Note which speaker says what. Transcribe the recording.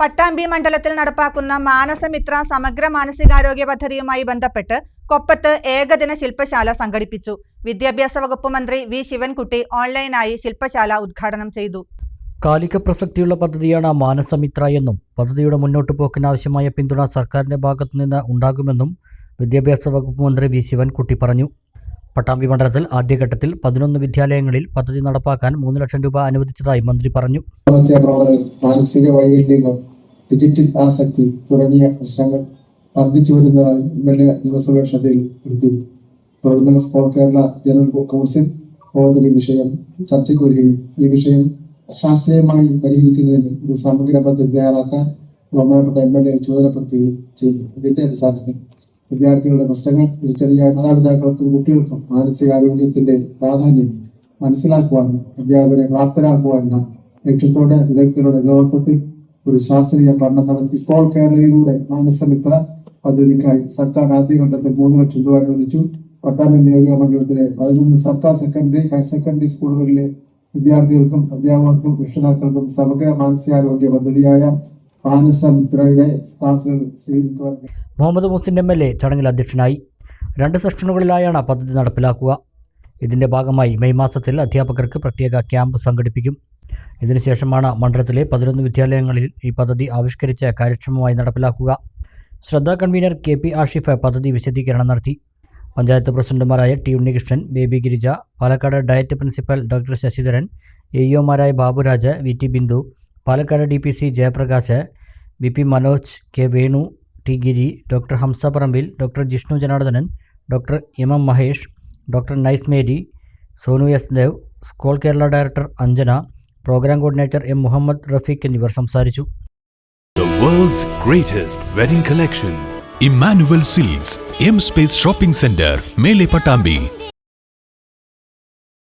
Speaker 1: പട്ടാമ്പി മണ്ഡലത്തിൽ നടപ്പാക്കുന്ന മാനസമിത്ര സമഗ്ര മാനസികാരോഗ്യ പദ്ധതിയുമായി ബന്ധപ്പെട്ട് കൊപ്പത്ത് ഏകദിന ശില്പശാല സംഘടിപ്പിച്ചു. വിദ്യാഭ്യാസ വകുപ്പ് മന്ത്രി വി ശിവൻകുട്ടി ഓൺലൈനായി ശില്പശാല ഉദ്ഘാടനം ചെയ്തു.
Speaker 2: കാലിക പ്രസക്തിയുള്ള പദ്ധതിയാണ് മാനസമിത്ര എന്നും പദ്ധതിയുടെ മുന്നോട്ടു പോക്കിനാവശ്യമായ പിന്തുണ സർക്കാരിന്റെ ഭാഗത്തുനിന്ന് ഉണ്ടാകുമെന്നും വിദ്യാഭ്യാസ വകുപ്പ് മന്ത്രി വി ശിവൻകുട്ടി പറഞ്ഞു. പട്ടാമ്പി മണ്ഡലത്തിൽ ആദ്യഘട്ടത്തിൽ പതിനൊന്ന് വിദ്യാലയങ്ങളിൽ പദ്ധതി നടപ്പാക്കാൻ മൂന്ന് ലക്ഷം രൂപ അനുവദിച്ചതായി മന്ത്രി പറഞ്ഞു.
Speaker 3: മാനസിക വൈകല്യങ്ങൾ ഡിജിറ്റൽ ആസക്തി തുടങ്ങിയ പ്രശ്നങ്ങൾ വർദ്ധിച്ചു വരുന്നതായി ഇന്നലെ നിയമസഭ ശ്രദ്ധയിൽപ്പെടുത്തി തുടർന്ന് സ്കൂൾ കേരള ജനറൽ കൗൺസിൽ യോഗത്തിൽ ഈ വിഷയം ചർച്ചയ്ക്ക് വരികയും ഈ വിഷയം ശാസ്ത്രീയമായി പരിഹരിക്കുന്നതിന് ഒരു സമഗ്ര പദ്ധതി തയ്യാറാക്കാൻ ബഹുമാനപ്പെട്ട എം എൽ എ ചുമതലപ്പെടുത്തുകയും ചെയ്തു. ഇതിന്റെ അടിസ്ഥാനത്തിൽ വിദ്യാർത്ഥികളുടെ പ്രശ്നങ്ങൾ തിരിച്ചറിയാൻ മാതാപിതാക്കൾക്കും കുട്ടികൾക്കും മാനസികാരോഗ്യത്തിന്റെ പ്രാധാന്യം മനസ്സിലാക്കുവാനും അധ്യാപകരെ എന്ന ലക്ഷ്യത്തോടെ വിദഗ്ധരുടെ നേതൃത്വത്തിൽ ഒരു ശാസ്ത്രീയ പഠനം നടത്തി. ഇപ്പോൾ കേരളയിലൂടെ മാനസമിത്ര പദ്ധതിക്കായി സർക്കാർ ആദ്യഘട്ടത്തിൽ മൂന്ന് ലക്ഷം രൂപ അനുവദിച്ചു. പട്ടാമ്പി നിയോജക മണ്ഡലത്തിലെ പതിനൊന്ന് സർക്കാർ സെക്കൻഡറി ഹയർ സെക്കൻഡറി സ്കൂളുകളിലെ വിദ്യാർത്ഥികൾക്കും അധ്യാപകർക്കും രക്ഷിതാക്കൾക്കും സമഗ്ര മാനസികാരോഗ്യ പദ്ധതിയായ
Speaker 2: Muhammad Muhsin M L A ചടങ്ങിൽ അധ്യക്ഷനായി രണ്ട് സെഷനുകളിലായാണ് പദ്ധതി നടപ്പിലാക്കുക. ഇതിന്റെ ഭാഗമായി മെയ് മാസത്തിൽ അധ്യാപകർക്ക് പ്രത്യേക ക്യാമ്പ് സംഘടിപ്പിക്കും. ഇതിനുശേഷമാണ് മണ്ഡലത്തിലെ പതിനൊന്ന് വിദ്യാലയങ്ങളിൽ ഈ പദ്ധതി ആവിഷ്കരിച്ച് കാര്യക്ഷമമായി നടപ്പിലാക്കുക. Shraddha convener K P Ashif പദ്ധതി വിശദീകരണം നടത്തി. പഞ്ചായത്ത് പ്രസിഡന്റുമാരായ T Unnikrishnan Baby Girija Palakkad DIET principal doctor Sasidharan A ഇഒമാരായ Baburaj V T Bindu Palakkad D P C Jayaprakash B P Manoj K Venu T Giri doctor Hamsa Parambil doctor Jishnu Janardhanan doctor M M Mahesh doctor Nice Mary Sonu S Dev school Kerala director Anjana programme coordinator M Muhammad Rafeeq എന്നിവർ സംസാരിച്ചു.
Speaker 4: Emmanuel Silks, M Space Shopping Center, Mele Patambi,